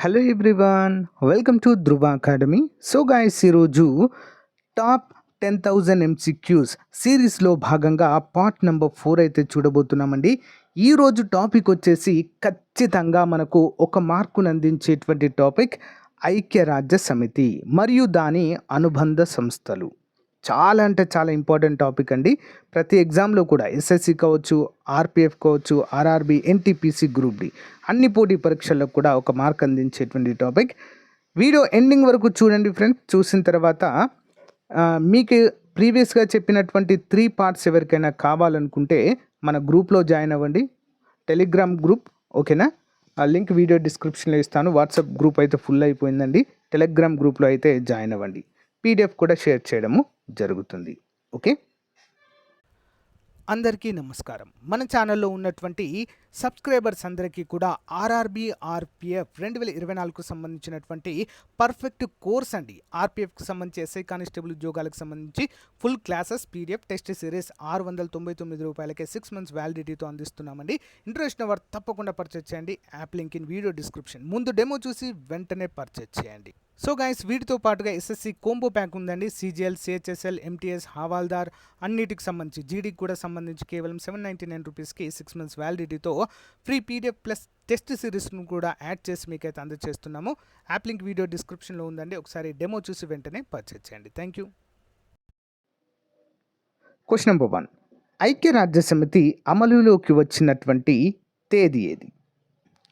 Hello everyone welcome to Dhruva academy so guys ఈరోజు top ten thousand MCQs సిరీస్లో భాగంగా part number four అయితే చూడబోతున్నామండి ఈరోజు టాపిక్ వచ్చేసి ఖచ్చితంగా మనకు ఒక మార్కును అందించేటువంటి టాపిక్ ఐక్యరాజ్య సమితి మరియు దాని అనుబంధ సంస్థలు. చాలా అంటే చాలా ఇంపార్టెంట్ టాపిక్ అండి. ప్రతి ఎగ్జామ్లో కూడా ఎస్ఎస్సి కావచ్చు ఆర్పిఎఫ్ కావచ్చు ఆర్ఆర్బి ఎన్టీపీసీ గ్రూప్ డి అన్ని పోటీ పరీక్షల్లో కూడా ఒక మార్క్ అందించేటువంటి టాపిక్. వీడియో ఎండింగ్ వరకు చూడండి ఫ్రెండ్స్. చూసిన తర్వాత మీకు ప్రీవియస్గా చెప్పినటువంటి త్రీ పార్ట్స్ ఎవరికైనా కావాలనుకుంటే మన గ్రూప్లో జాయిన్ అవ్వండి. టెలిగ్రామ్ గ్రూప్ ఓకేనా? ఆ లింక్ వీడియో డిస్క్రిప్షన్లో ఇస్తాను. వాట్సాప్ గ్రూప్ అయితే ఫుల్ అయిపోయిందండి. టెలిగ్రామ్ గ్రూప్లో అయితే జాయిన్ అవ్వండి. పీడిఎఫ్ కూడా షేర్ చేయడము జరుగుతుంది. ఓకే? అందరికీ నమస్కారం. మన ఛానల్లో ఉన్నటువంటి సబ్స్క్రైబర్స్ అందరికీ కూడా ఆర్ఆర్బి ఆర్పిఎఫ్ రెండు వేల ఇరవై నాలుగుకు సంబంధించినటువంటి పర్ఫెక్ట్ కోర్స్ అండి. ఆర్పిఎఫ్కి సంబంధించి ఎస్ఐ కానిస్టేబుల్ ఉద్యోగాలకు సంబంధించి full classes PDF test series ఆరు వందల తొంభై తొమ్మిది రూపాయలకే సిక్స్ మంత్స్ వ్యాలిడిటీతో అందిస్తున్నామండి. ఇంట్రెస్ట్ వారు తప్పకుండా పర్చేజ్ చేయండి. App link in video description. ముందు డెమో చూసి వెంటనే పర్చేజ్ చేయండి. సో గైస్ వీటితో పాటుగా ఎస్ఎస్సి కోంబో ప్యాక్ ఉందండి. సిజిఎల్ సిహెచ్ఎస్ఎల్ ఎంటీఎస్ హవాల్దార్ అన్నిటికి సంబంధించి జీడీకి కూడా సంబంధించి కేవలం సెవెన్ నైంటీ నైన్ రూపీస్కి సిక్స్ మంత్స్ వ్యాలిడిటీతో ఫ్రీ పీడిఎఫ్ ప్లస్ టెస్ట్ సిరీస్ను కూడా యాడ్ చేసి మీకైతే అందజేస్తున్నాము. యాప్ లింక్ వీడియో డిస్క్రిప్షన్లో ఉందండి. ఒకసారి డెమో చూసి వెంటనే పర్చేజ్ చేయండి. Thank you question number one ఐక్యరాజ్య సమితి అమలులోకి వచ్చినటువంటి తేదీ ఏది?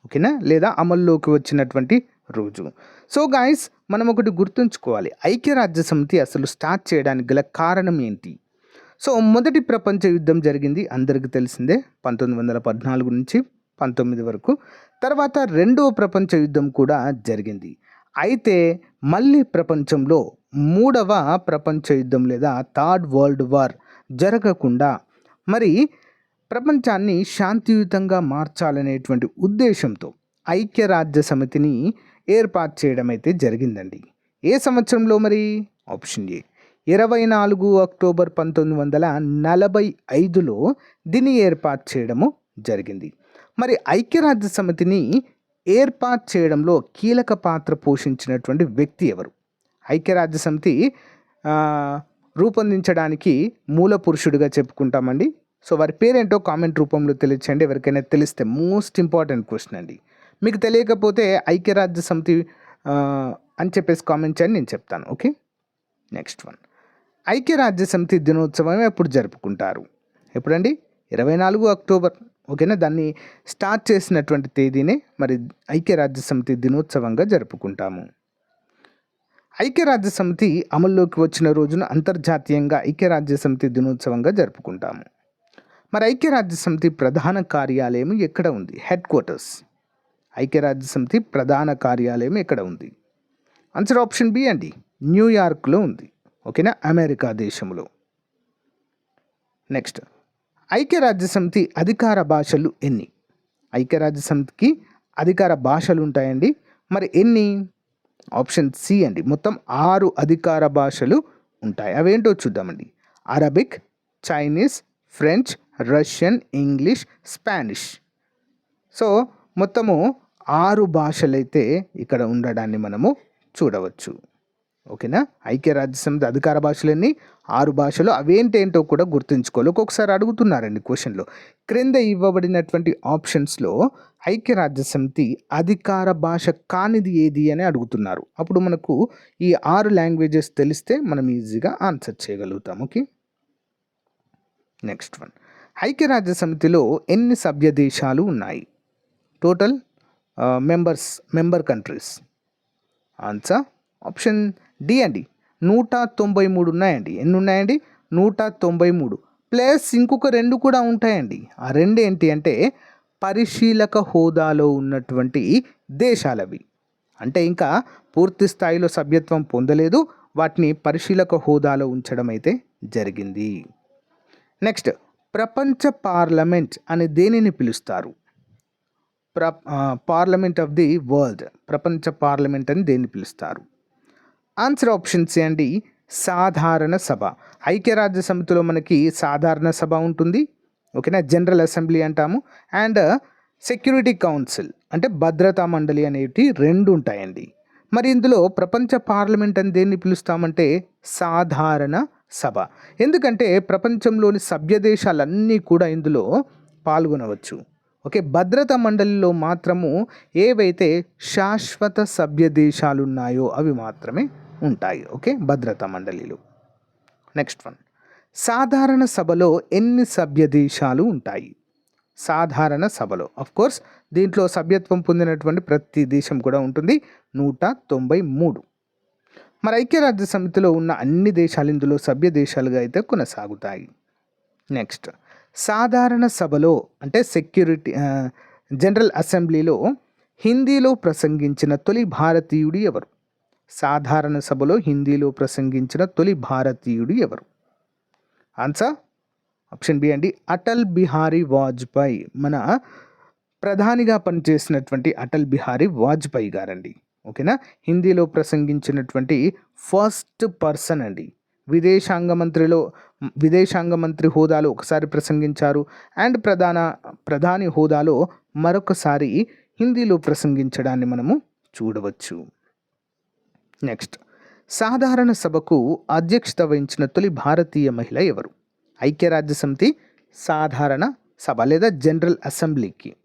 ఓకేనా? లేదా అమల్లోకి వచ్చినటువంటి రోజు. సో గాయస్ మనం ఒకటి గుర్తుంచుకోవాలి. ఐక్యరాజ్య సమితి అసలు స్టార్ట్ చేయడానికి గల కారణం ఏంటి? సో మొదటి ప్రపంచ యుద్ధం జరిగింది అందరికీ తెలిసిందే పంతొమ్మిది వందల పద్నాలుగు నుంచి పంతొమ్మిది వరకు. తర్వాత రెండవ ప్రపంచ యుద్ధం కూడా జరిగింది. అయితే మళ్ళీ ప్రపంచంలో మూడవ ప్రపంచ యుద్ధం లేదా థర్డ్ వరల్డ్ వార్ జరగకుండా మరి ప్రపంచాన్ని శాంతియుతంగా మార్చాలనేటువంటి ఉద్దేశంతో ఐక్యరాజ్య సమితిని ఏర్పాటు చేయడం అయితే జరిగిందండి. ఏ సంవత్సరంలో మరి? Option A. ఇరవై నాలుగు అక్టోబర్ పంతొమ్మిది వందల నలభై ఐదులో దీన్ని ఏర్పాటు చేయడము జరిగింది. మరి ఐక్యరాజ్య సమితిని ఏర్పాటు చేయడంలో కీలక పాత్ర పోషించినటువంటి వ్యక్తి ఎవరు? ఐక్యరాజ్య సమితి రూపొందించడానికి మూల పురుషుడిగా చెప్పుకుంటామండి. సో వారి పేరేంటో కామెంట్ రూపంలో తెలియచేయండి. ఎవరికైనా తెలిస్తే మోస్ట్ ఇంపార్టెంట్ క్వశ్చన్ అండి. మీకు తెలియకపోతే ఐక్యరాజ్య సమితి అని చెప్పేసి కామెంట్ చేయండి నేను చెప్తాను ఓకే నెక్స్ట్ వన్ ఐక్యరాజ్య సమితి దినోత్సవం ఎప్పుడు జరుపుకుంటారు? ఎప్పుడండి? ఇరవై నాలుగు అక్టోబర్ ఓకేనా? దాన్ని స్టార్ట్ చేసినటువంటి తేదీనే మరి ఐక్యరాజ్య సమితి దినోత్సవంగా జరుపుకుంటాము. ఐక్యరాజ్య సమితి అమల్లోకి వచ్చిన రోజున అంతర్జాతీయంగా ఐక్యరాజ్య సమితి దినోత్సవంగా జరుపుకుంటాము. మరి ఐక్యరాజ్య సమితి ప్రధాన కార్యాలయం ఎక్కడ ఉంది? హెడ్ క్వార్టర్స్ ఐక్యరాజ్య సమితి ప్రధాన కార్యాలయం ఇక్కడ ఉంది. ఆన్సర్ ఆప్షన్ బి అండి న్యూయార్క్లో ఉంది. ఓకేనా? అమెరికా దేశంలో. నెక్స్ట్ ఐక్యరాజ్య సమితి అధికార భాషలు ఎన్ని? ఐక్యరాజ్య సమితికి అధికార భాషలు ఉంటాయండి. మరి ఎన్ని? ఆప్షన్ సి అండి మొత్తం ఆరు అధికార భాషలు ఉంటాయి. అవేంటో చూద్దామండి. Arabic Chinese French Russian English Spanish so మొత్తము ఆరు భాషలైతే ఇక్కడ ఉండడాన్ని మనము చూడవచ్చు. ఓకేనా? ఐక్యరాజ్య సమితి అధికార భాషలన్నీ ఆరు భాషలు. అవేంటేంటో కూడా గుర్తుంచుకోవాలి. ఒక్కొక్కసారి అడుగుతున్నారండి క్వశ్చన్లో. క్రింద ఇవ్వబడినటువంటి ఆప్షన్స్లో ఐక్యరాజ్య సమితి అధికార భాష కానిది ఏది అని అడుగుతున్నారు. అప్పుడు మనకు ఈ ఆరు లాంగ్వేజెస్ తెలిస్తే మనం ఈజీగా ఆన్సర్ చేయగలుగుతాం. ఓకే? Next one. ఐక్యరాజ్య సమితిలో ఎన్ని సభ్య దేశాలు ఉన్నాయి? Total members member countries answer option D అండి నూట తొంభై మూడు ఉన్నాయండి ఎన్ని ఉన్నాయండి నూట తొంభై మూడు. ప్లస్ ఇంకొక రెండు కూడా ఉంటాయండి ఆ రెండు ఏంటి అంటే పరిశీలక హోదాలో ఉన్నటువంటి దేశాలవి. అంటే ఇంకా పూర్తి స్థాయిలో సభ్యత్వం పొందలేదు. వాటిని పరిశీలక హోదాలో ఉంచడం అయితే జరిగింది. నెక్స్ట్ ప్రపంచ పార్లమెంట్ అని దేనిని పిలుస్తారు? ప్ర పార్లమెంట్ ఆఫ్ ది వరల్డ్ ప్రపంచ పార్లమెంట్ అని దేన్ని పిలుస్తారు? ఆన్సర్ ఆప్షన్స్ అండి సాధారణ సభ. ఐక్యరాజ్య సమితిలో మనకి సాధారణ సభ ఉంటుంది ఓకేనా? జనరల్ అసెంబ్లీ అంటాము. అండ్ సెక్యూరిటీ కౌన్సిల్ అంటే భద్రతా మండలి అనేవి రెండు ఉంటాయండి. మరి ఇందులో ప్రపంచ పార్లమెంట్ అని దేన్ని పిలుస్తామంటే సాధారణ సభ. ఎందుకంటే ప్రపంచంలోని సభ్య దేశాలన్నీ కూడా ఇందులో పాల్గొనవచ్చు. ఓకే భద్రతా మండలిలో మాత్రము ఏవైతే శాశ్వత సభ్య దేశాలు ఉన్నాయో అవి మాత్రమే ఉంటాయి. ఓకే భద్రతా మండలిలో. Next one. సాధారణ సభలో ఎన్ని సభ్య దేశాలు ఉంటాయి? సాధారణ సభలో. అఫ్ కోర్స్ దీంట్లో సభ్యత్వం పొందినటువంటి ప్రతి దేశం కూడా ఉంటుంది. నూట తొంభై మూడు. మరి ఐక్యరాజ్య సమితిలో ఉన్న అన్ని దేశాలు ఇందులో సభ్య దేశాలుగా అయితే కొనసాగుతాయి. నెక్స్ట్. సాధారణ సభలో అంటే సెక్యూరిటీ జనరల్ అసెంబ్లీలో హిందీలో ప్రసంగించిన తొలి భారతీయుడు ఎవరు? సాధారణ సభలో హిందీలో ప్రసంగించిన తొలి భారతీయుడు ఎవరు? ఆన్సర్? ఆప్షన్ బి అండి అటల్ బిహారీ వాజ్పేయి. మన ప్రధానిగా పనిచేసినటువంటి అటల్ బిహారీ వాజ్పేయి గారండి. ఓకేనా? హిందీలో ప్రసంగించినటువంటి ఫస్ట్ పర్సన్ అండి. విదేశాంగ మంత్రిలో విదేశాంగ మంత్రి హోదాలో ఒకసారి ప్రసంగించారు. అండ్ ప్రధాన ప్రధాని హోదాలో మరొకసారి హిందీలో ప్రసంగించడాన్ని మనము చూడవచ్చు. నెక్స్ట్. సాధారణ సభకు అధ్యక్షత వహించిన తొలి భారతీయ మహిళ ఎవరు? ఐక్యరాజ్య సమితి సాధారణ సభ లేదా జనరల్ అసెంబ్లీకి.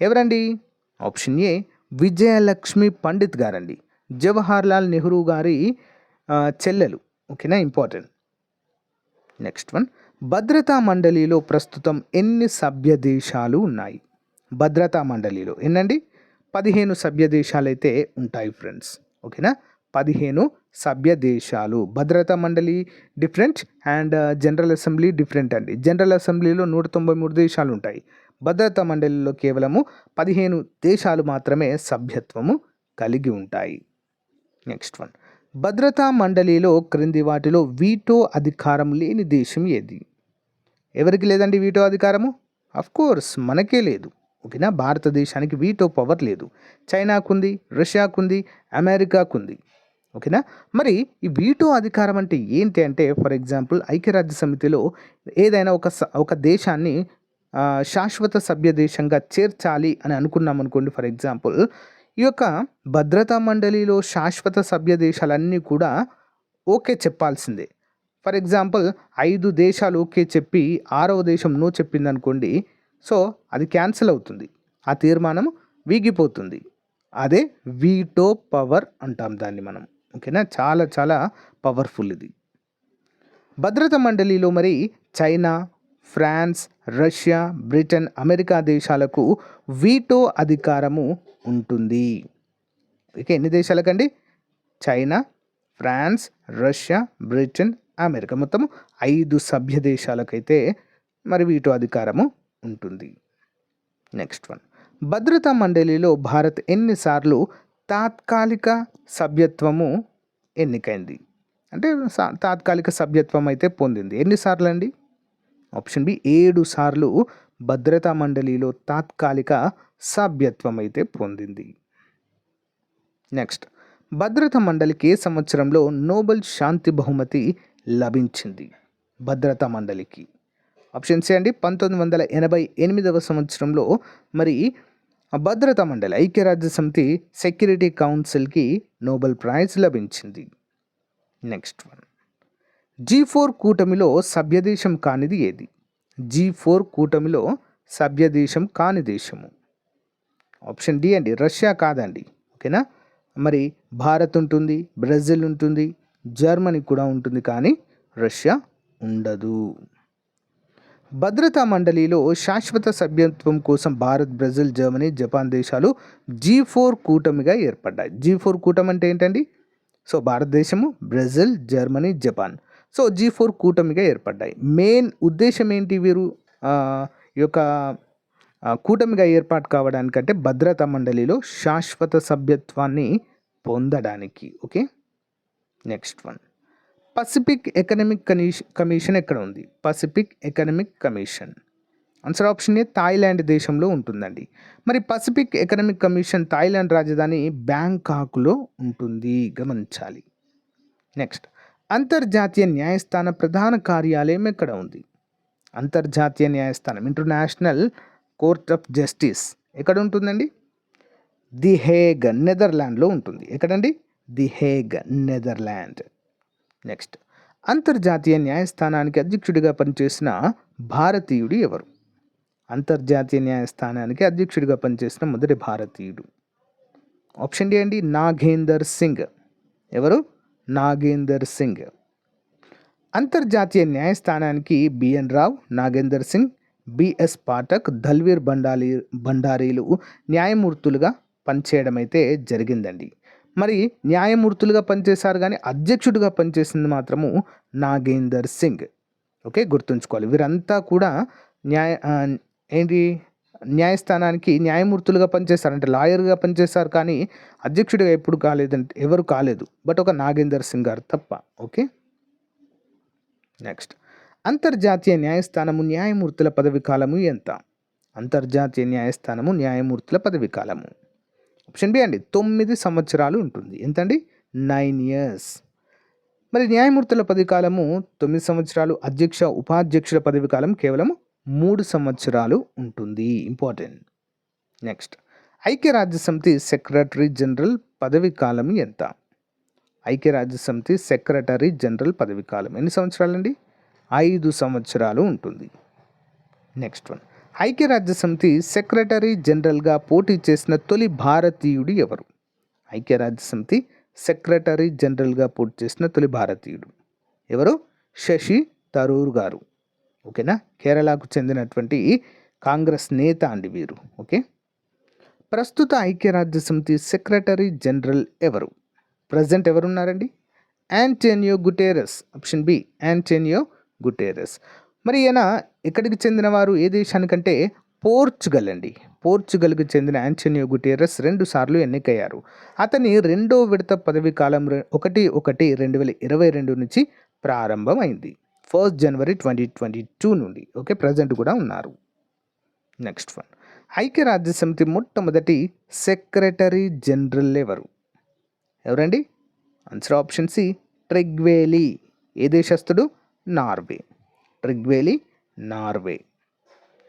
ఎవరండి? ఆప్షన్ ఏ విజయలక్ష్మి పండిత్ గారండి. జవహర్లాల్ నెహ్రూ గారి చెల్లెలు. ఓకేనా? ఇంపార్టెంట్. నెక్స్ట్ వన్ భద్రతా మండలిలో ప్రస్తుతం ఎన్ని సభ్య దేశాలు ఉన్నాయి? భద్రతా మండలిలో ఎన్నండి? పదిహేను సభ్య దేశాలు అయితే ఉంటాయి ఫ్రెండ్స్ ఓకేనా? పదిహేను సభ్య దేశాలు భద్రతా మండలి different and general assembly different అండి. జనరల్ అసెంబ్లీలో నూట తొంభై మూడు దేశాలు ఉంటాయి. భద్రతా మండలిలో కేవలము పదిహేను దేశాలు మాత్రమే సభ్యత్వము కలిగి ఉంటాయి. నెక్స్ట్ వన్ భద్రతా మండలిలో క్రింది వాటిలో వీటో అధికారం లేని దేశం ఏది? ఎవరికి లేదండి వీటో అధికారము? కోర్స్ మనకే లేదు. ఓకేనా భారతదేశానికి వీటో పవర్ లేదు. చైనాకుంది రష్యాకుంది అమెరికాకుంది. ఓకేనా మరి ఈ వీటో అధికారం అంటే ఏంటి అంటే ఫర్ ఎగ్జాంపుల్ ఐక్యరాజ్య సమితిలో ఏదైనా ఒక స- ఒక దేశాన్ని శాశ్వత సభ్య దేశంగా చేర్చాలి అని అనుకున్నాం అనుకోండి ఫర్ ఎగ్జాంపుల్ ఈ యొక్క భద్రతా మండలిలో శాశ్వత సభ్య దేశాలన్నీ కూడా ఓకే చెప్పాల్సిందే. ఫర్ ఎగ్జాంపుల్ ఐదు దేశాలు ఓకే చెప్పి ఆరవ దేశం నో చెప్పింది అనుకోండి సో అది క్యాన్సిల్ అవుతుంది. ఆ తీర్మానం వీగిపోతుంది. అదే వీటో పవర్ అంటాం దాన్ని మనం. ఓకేనా? చాలా చాలా పవర్ఫుల్ ఇది. భద్రతా మండలిలో మరి China France Russia Britain America దేశాలకు వీటో అధికారము ఉంటుంది. ఇక ఎన్ని దేశాలకండి? China France Russia Britain America. మొత్తం ఐదు సభ్య దేశాలకైతే మరి వీటో అధికారము ఉంటుంది. Next one. భద్రతా మండలిలో భారత్ ఎన్నిసార్లు తాత్కాలిక సభ్యత్వము ఎన్నికైంది? అంటే సా- తాత్కాలిక సభ్యత్వం అయితే పొందింది. ఎన్నిసార్లు అండి ఆప్షన్ బి ఏడు సార్లు భద్రతా మండలిలో తాత్కాలిక సభ్యత్వం అయితే పొందింది. నెక్స్ట్ భద్రతా మండలికి ఏ సంవత్సరంలో నోబెల్ శాంతి బహుమతి లభించింది? భద్రతా మండలికి. ఆప్షన్ సి అండి పంతొమ్మిది వందల ఎనభై ఎనిమిదవ సంవత్సరంలో మరి భద్రతా మండలి ఐక్యరాజ్య సమితి సెక్యూరిటీ కౌన్సిల్కి నోబెల్ ప్రైజ్ లభించింది. Next one. జీ ఫోర్ కూటమిలో సభ్యదేశం కానిది ఏది? జీ ఫోర్ కూటమిలో సభ్యదేశం కాని దేశము. ఆప్షన్ డి అండి రష్యా కాదండి. ఓకేనా? మరి భారత్ ఉంటుంది బ్రెజిల్ ఉంటుంది జర్మనీ కూడా ఉంటుంది కానీ రష్యా ఉండదు. భద్రతా మండలిలో శాశ్వత సభ్యత్వం కోసం భారత్ బ్రెజిల్ జర్మనీ జపాన్ దేశాలు జీ ఫోర్ కూటమిగా ఏర్పడ్డాయి. జీ ఫోర్ కూటమి అంటే ఏంటండి? సో భారతదేశము Brazil Germany Japan. So G four కూటమిగా ఏర్పడ్డాయి. మెయిన్ ఉద్దేశం ఏంటి వీరు? ఈ యొక్క కూటమిగా ఏర్పాటు కావడానికంటే భద్రతా మండలిలో శాశ్వత సభ్యత్వాన్ని పొందడానికి. Okay? Next one. Pacific economic Kanish commission ఎక్కడ ఉంది? Pacific economic commission. Answer option A Thailand దేశంలో ఉంటుందండి. మరి పసిఫిక్ ఎకనమిక్ కమిషన్ థాయిలాండ్ రాజధాని బ్యాంకాక్లో ఉంటుంది. గమనించాలి. నెక్స్ట్. అంతర్జాతీయ న్యాయస్థాన ప్రధాన కార్యాలయం ఎక్కడ ఉంది? అంతర్జాతీయ న్యాయస్థానం ఇంటర్నేషనల్ కోర్ట్ ఆఫ్ జస్టిస్ ఎక్కడ ఉంటుందండి? ది హేగ్ నెదర్లాండ్లో ఉంటుంది. ఎక్కడండి? The Hague Netherland. నెక్స్ట్ అంతర్జాతీయ న్యాయస్థానానికి అధ్యక్షుడిగా పనిచేసిన భారతీయుడు ఎవరు? అంతర్జాతీయ న్యాయస్థానానికి అధ్యక్షుడిగా పనిచేసిన మొదటి భారతీయుడు. ఆప్షన్ డి అండి నాగేందర్ సింగ్. ఎవరు? నాగేందర్ సింగ్. అంతర్జాతీయ న్యాయస్థానానికి B N Rao Nagender Singh B S Pathak Dalveer బండాలి బండారీలు న్యాయమూర్తులుగా పనిచేయడం అయితే జరిగిందండి. మరి న్యాయమూర్తులుగా పనిచేశారు కానీ అధ్యక్షుడిగా పనిచేసింది మాత్రము నాగేందర్ సింగ్. ఓకే గుర్తుంచుకోవాలి. వీరంతా కూడా న్యాయ ఏంటి? న్యాయస్థానానికి న్యాయమూర్తులుగా పనిచేస్తారు అంటే లాయర్గా పనిచేస్తారు కానీ అధ్యక్షుడిగా ఎప్పుడు కాలేదంటే ఎవరు కాలేదు. బట్ ఒక నాగేందర్ సింగ్ గారు తప్ప ఓకే? నెక్స్ట్. అంతర్జాతీయ న్యాయస్థానము న్యాయమూర్తుల పదవి కాలము ఎంత? అంతర్జాతీయ న్యాయస్థానము న్యాయమూర్తుల పదవి కాలము. ఆప్షన్ బి అండి తొమ్మిది సంవత్సరాలు ఉంటుంది. ఎంతండి? Nine years. మరి న్యాయమూర్తుల పదవి కాలము తొమ్మిది సంవత్సరాలు అధ్యక్ష ఉపాధ్యక్షుల పదవి కాలం కేవలం మూడు సంవత్సరాలు ఉంటుంది. ఇంపార్టెంట్ నెక్స్ట్ ఐక్యరాజ్యసమితి సెక్రటరీ జనరల్ పదవి కాలం ఎంత? ఐక్యరాజ్యసమితి సెక్రటరీ జనరల్ పదవి కాలం ఎన్ని సంవత్సరాలండి? ఐదు సంవత్సరాలు ఉంటుంది. నెక్స్ట్ వన్ ఐక్యరాజ్య సమితి సెక్రటరీ జనరల్గా పోటీ చేసిన తొలి భారతీయుడు ఎవరు? ఐక్యరాజ్యసమితి సెక్రటరీ జనరల్గా పోటీ చేసిన తొలి భారతీయుడు ఎవరు? శశి తరూర్ గారు. ఓకేనా? కేరళకు చెందినటువంటి కాంగ్రెస్ నేత అండి వీరు. ఓకే? ప్రస్తుత ఐక్యరాజ్య సమితి సెక్రటరీ జనరల్ ఎవరు? Present ఎవరున్నారండి? Antonio Guterres option B Antonio Guterres. మరి ఈయన ఎక్కడికి చెందినవారు? ఏ దేశానికంటే పోర్చుగల్ అండి. పోర్చుగల్కి చెందిన యాంటోనియో గుటేరస్ రెండు సార్లు ఎన్నికయ్యారు. అతని రెండో విడత పదవి కాలం ఒకటి ఒకటి రెండు వేల ఇరవై రెండు నుంచి ప్రారంభమైంది. First January twenty twenty two నుండి. ఓకే ప్రజెంట్ కూడా ఉన్నారు. Next one. ఐక్యరాజ్య సమితి మొట్టమొదటి సెక్రటరీ జనరల్ ఎవరు? ఎవరండి? Answer option C Trygve Lie. ఏ దేశస్థుడు? Norway. Trygve Lie Norway.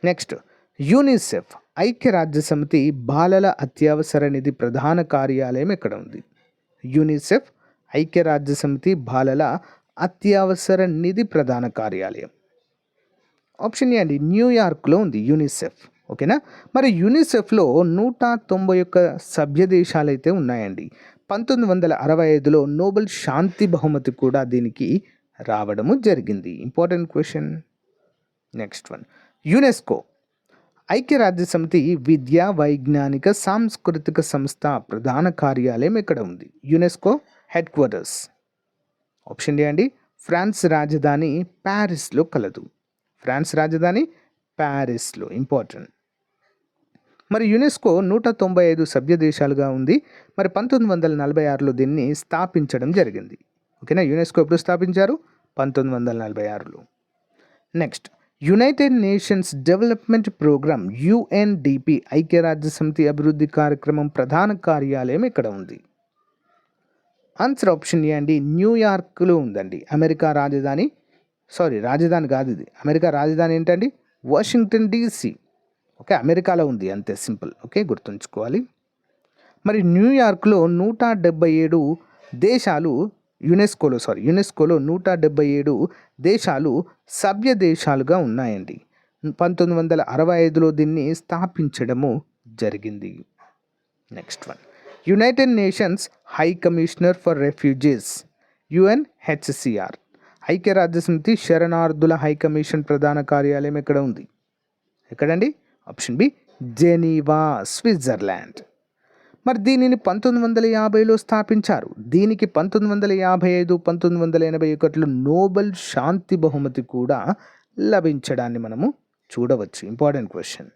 Next UNICEF ఐక్యరాజ్య సమితి బాలల అత్యవసర నిధి ప్రధాన కార్యాలయం ఎక్కడ ఉంది? యూనిసెఫ్ ఐక్యరాజ్య సమితి బాలల అత్యవసర నిధి ప్రధాన కార్యాలయం. ఆప్షన్ ఏ అండి. న్యూయార్క్లో ఉంది యూనిసెఫ్ ఓకేనా? మరి యూనిసెఫ్లో నూట తొంభై ఒక్క సభ్య దేశాలు అయితే ఉన్నాయండి. పంతొమ్మిది వందల అరవై ఐదులో నోబెల్ శాంతి బహుమతి కూడా దీనికి రావడము జరిగింది. Important question next one UNESCO ఐక్యరాజ్య సమితి విద్యా వైజ్ఞానిక సాంస్కృతిక సంస్థ ప్రధాన కార్యాలయం ఇక్కడ ఉంది? UNESCO headquarters option A అండి. ఫ్రాన్స్ రాజధాని ప్యారిస్లో కలదు. ఫ్రాన్స్ రాజధాని ప్యారిస్లో ఇంపార్టెంట్. మరి యునెస్కో నూట తొంభై ఐదు సభ్య దేశాలుగా ఉంది. మరి పంతొమ్మిది వందల నలభై ఆరులో దీన్ని స్థాపించడం జరిగింది. ఓకేనా? యునెస్కో ఎప్పుడు స్థాపించారు? పంతొమ్మిది వందల నలభై ఆరులో. Next United Nations development programme UNDP ఐక్యరాజ్య సమితి అభివృద్ధి కార్యక్రమం ప్రధాన కార్యాలయం ఇక్కడ ఉంది. ఆన్సర్ ఆప్షన్ ఏ అండి న్యూయార్క్లో ఉందండి. అమెరికా రాజధాని సారీ రాజధాని కాదు ఇది. అమెరికా రాజధాని ఏంటండి? Washington DC. ఓకే అమెరికాలో ఉంది అంతే సింపుల్. ఓకే గుర్తుంచుకోవాలి. మరి న్యూయార్క్లో నూట డెబ్బై ఏడు దేశాలు యునెస్కోలో సారీ యునెస్కోలో నూట డెబ్బై ఏడు దేశాలు సభ్య దేశాలుగా ఉన్నాయండి. పంతొమ్మిది వందల అరవై ఐదులో దీన్ని స్థాపించడము జరిగింది. Next one. United Nations high commissioner for refugees UNHCR ఐక్యరాజ్య సమితి శరణార్థుల హై కమిషన్ ప్రధాన కార్యాలయం ఎక్కడ ఉంది? ఎక్కడండి? Option B Geneva Switzerland. మరి దీనిని పంతొమ్మిది వందల యాభైలో స్థాపించారు. దీనికి పంతొమ్మిది వందల యాభై ఐదు పంతొమ్మిది వందల ఎనభై ఒకటిలో నోబెల్ శాంతి బహుమతి కూడా లభించడాన్ని మనము చూడవచ్చు. Important question.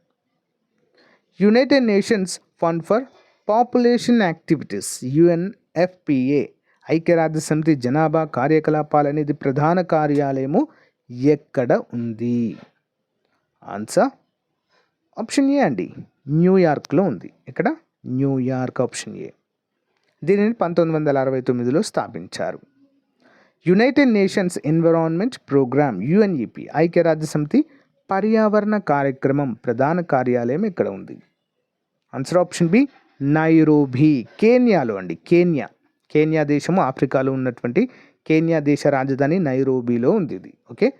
United Nations fund for population activities UNFPA ఐక్యరాజ్య సమితి జనాభా కార్యకలాపాలు అనేది ప్రధాన కార్యాలయము ఎక్కడ ఉంది? ఆన్సర్? ఆప్షన్ ఏ అండి. న్యూయార్క్లో ఉంది. ఇక్కడ న్యూయార్క్ ఆప్షన్ ఏ. దీనిని పంతొమ్మిది వందల అరవై తొమ్మిదిలో స్థాపించారు. United Nations environment programme UNEP ఐక్యరాజ్య సమితి పర్యావరణ కార్యక్రమం ప్రధాన కార్యాలయం ఇక్కడ ఉంది? ఆన్సర్ ఆప్షన్ బి నైరోబీ కేన్యాలో అండి కేన్యా. కేన్యా దేశము ఆఫ్రికాలో ఉన్నటువంటి కేన్యా దేశ రాజధాని నైరోబీలో ఉంది ఇది. ఓకే?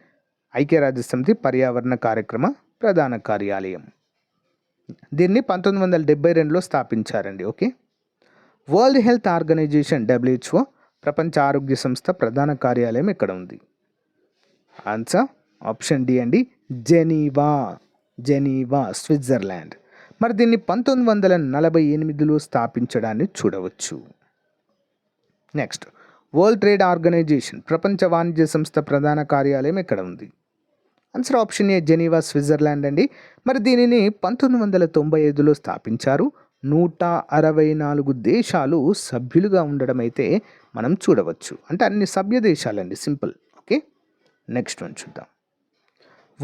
ఐక్యరాజ్యసమితి పర్యావరణ కార్యక్రమ ప్రధాన కార్యాలయం. దీన్ని పంతొమ్మిది వందల డెబ్బై రెండులో స్థాపించారండి. Okay? World Health Organization WHO ప్రపంచ ఆరోగ్య సంస్థ ప్రధాన కార్యాలయం ఇక్కడ ఉంది? ఆన్సర్ ఆప్షన్ డి అండి జెనీవా. Geneva Switzerland. మరి దీన్ని పంతొమ్మిది వందల నలభై ఎనిమిదిలో స్థాపించడాన్ని చూడవచ్చు. నెక్స్ట్ వరల్డ్ ట్రేడ్ ఆర్గనైజేషన్ ప్రపంచ వాణిజ్య సంస్థ ప్రధాన కార్యాలయం ఎక్కడ ఉంది? Answer option A Geneva Switzerland అండి. మరి దీనిని పంతొమ్మిది వందల తొంభై ఐదులో స్థాపించారు. నూట అరవై నాలుగు దేశాలు సభ్యులుగా ఉండడం అయితే మనం చూడవచ్చు. అంటే అన్ని సభ్య దేశాలండి సింపుల్. ఓకే నెక్స్ట్ వన్ చూద్దాం.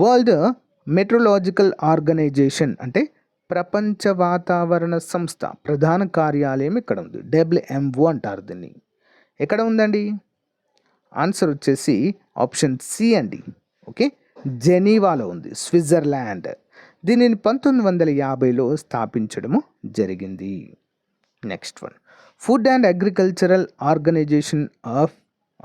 వరల్డ్ మెట్రోలాజికల్ ఆర్గనైజేషన్ అంటే ప్రపంచ వాతావరణ సంస్థ ప్రధాన కార్యాలయం ఇక్కడ ఉంది డబ్ల్యూఎంఓ అంటారు దీన్ని. ఎక్కడ ఉందండి ఆన్సర్ వచ్చేసి ఆప్షన్ సి అండి. ఓకే? జెనీవాలో ఉంది. స్విట్జర్లాండ్. దీనిని పంతొమ్మిది వందల యాభైలో స్థాపించడము జరిగింది. Next one. Food and agricultural organization of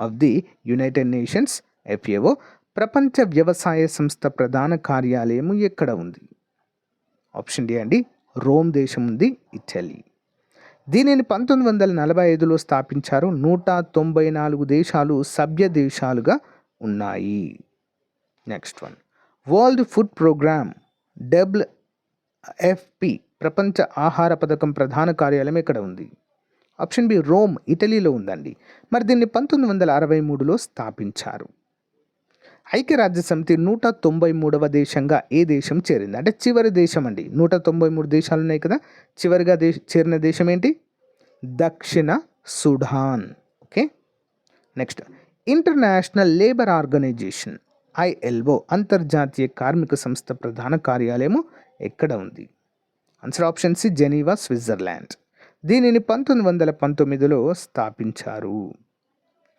of the United Nations FAO ప్రపంచ వ్యవసాయ సంస్థ ప్రధాన కార్యాలయము ఎక్కడ ఉంది? ఆప్షన్ డి అండి రోమ్ దేశం ఉంది ఇటలీ. దీనిని పంతొమ్మిది వందల నలభై ఐదులో స్థాపించారు నూట తొంభై నాలుగు దేశాలు సభ్య దేశాలుగా ఉన్నాయి. Next one world food programme WFP ప్రపంచ ఆహార పథకం ప్రధాన కార్యాలయం ఇక్కడ ఉంది? ఆప్షన్ బి రోమ్ ఇటలీలో ఉందండి. మరి దీన్ని పంతొమ్మిది వందల అరవై మూడులో స్థాపించారు. ఐక్యరాజ్య సమితి నూట తొంభై మూడవ దేశంగా ఏ దేశం చేరింది? అంటే చివరి దేశం అండి. నూట తొంభై మూడు దేశాలు ఉన్నాయి కదా. చివరిగా దేశ చేరిన దేశం ఏంటి? దక్షిణ Sudan. Okay? Next. International labour organization ILO అంతర్జాతీయ కార్మిక సంస్థ ప్రధాన కార్యాలయము ఎక్కడ ఉంది? Answer option C Geneva Switzerland. దీనిని పంతొమ్మిది వందల పంతొమ్మిదిలో స్థాపించారు.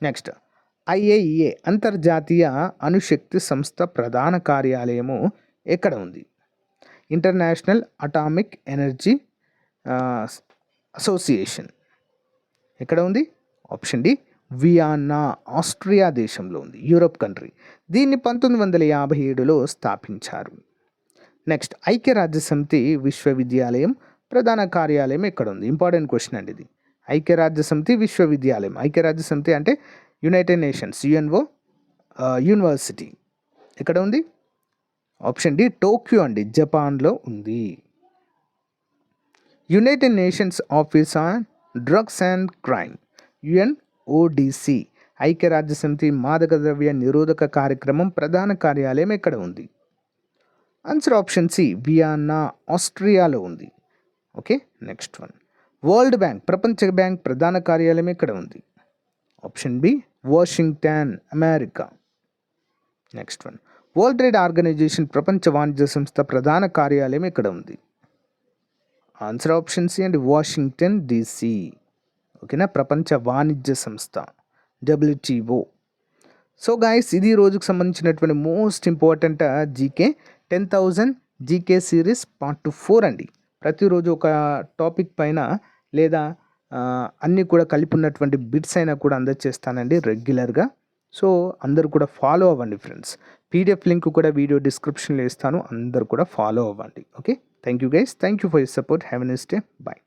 నెక్స్ట్. ఐఏఈఏ అంతర్జాతీయ అణుశక్తి సంస్థ ప్రధాన కార్యాలయము ఎక్కడ ఉంది? ఇంటర్నేషనల్ అటామిక్ ఎనర్జీ అసోసియేషన్ ఎక్కడ ఉంది? ఆప్షన్ డి వియన్నా ఆస్ట్రియా దేశంలో ఉంది యూరోప్ కంట్రీ. దీన్ని పంతొమ్మిది వందల యాభై ఏడులో స్థాపించారు. నెక్స్ట్ ఐక్యరాజ్య సమితి విశ్వవిద్యాలయం ప్రధాన కార్యాలయం ఎక్కడ ఉంది? ఇంపార్టెంట్ క్వశ్చన్ అండి ఇది. ఐక్యరాజ్య సమితి విశ్వవిద్యాలయం. ఐక్యరాజ్య సమితి అంటే యునైటెడ్ నేషన్స్ యుఎన్ఓ యూనివర్సిటీ ఎక్కడ ఉంది? ఆప్షన్ డి టోక్యో అండి. జపాన్లో ఉంది. United Nations office on drugs and crime UNODC ఐక్యరాజ్య సమితి మాదక ద్రవ్య నిరోధక కార్యక్రమం ప్రధాన కార్యాలయం ఎక్కడ ఉంది? ఆన్సర్ ఆప్షన్ సి వియన్నా ఆస్ట్రియాలో ఉంది. Okay next one world bank ప్రపంచ బ్యాంక్ ప్రధాన కార్యాలయం ఎక్కడ ఉంది? Option B Washington America next one world trade organization ప్రపంచ వాణిజ్య సంస్థ ప్రధాన కార్యాలయం ఇక్కడ ఉంది. Answer option C and Washington DC ఓకేనా ప్రపంచ వాణిజ్య సంస్థ. డబ్ల్యూటీఓ సో గాయస్ ఇది రోజుకు సంబంధించినటువంటి most important GK ten thousand GK series part four అండి. ప్రతిరోజు ఒక టాపిక్ పైన లేదా అన్నీ కూడా కలిపి ఉన్నటువంటి బిట్స్ అయినా కూడా అందజేస్తానండి రెగ్యులర్గా. సో అందరు కూడా ఫాలో అవ్వండి ఫ్రెండ్స్. పీడిఎఫ్ లింక్ కూడా వీడియో డిస్క్రిప్షన్లో ఇస్తాను. అందరు కూడా ఫాలో అవ్వండి. Okay? Thank you guys. Thank you for your support. Have nice day. Bye